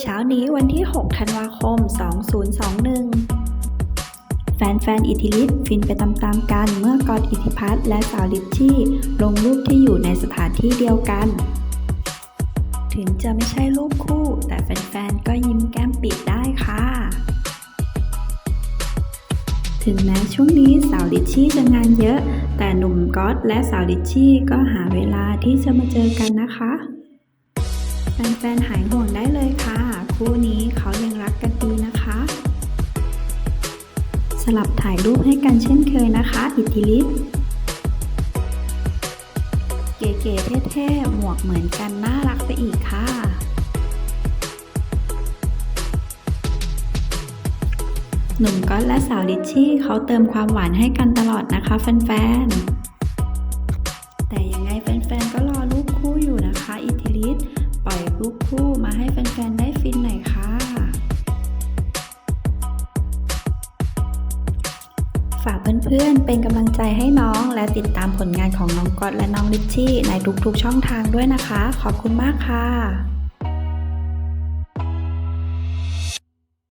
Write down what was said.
เช้านี้วันที่ 6 ธันวาคม 2021 แฟนๆ อิทธิฤทธิ์ฟินไปตามๆกันเมื่อกอดอิทธิพัฒน์และสาวลิชชี่ ลงรูปที่อยู่ในสถานที่เดียวกัน ถึงจะไม่ใช่รูปคู่ แต่แฟนๆ ก็ยิ้มแก้มปิดได้ค่ะ ถึงแม้ช่วงนี้สาวลิชชี่จะงานเยอะ แต่หนุ่มก๊อตและสาวลิชชี่ก็หาเวลาที่จะมาเจอกันนะคะแฟนๆ หายห่วงได้เลยค่ะ คู่นี้เขายังรักกันดีนะคะ สลับถ่ายรูปให้กันเช่นเคยนะคะ อิทธิฤทธิ์เก๋ๆเท่ๆ หมวกเหมือนกันน่ารักไปอีกค่ะ หนุ่มก๊อตและสาวลิชชี่เขาเติมความหวานให้กันตลอดนะคะแฟนๆ มาให้แฟนๆ ได้ฟินหน่อยค่ะ ฝากเพื่อนๆ เป็นกำลังใจให้น้องและติดตามผลงานของน้องก๊อตและน้องลิชชี่ในทุกๆ ช่องทางด้วยนะคะ ขอบคุณมากค่ะ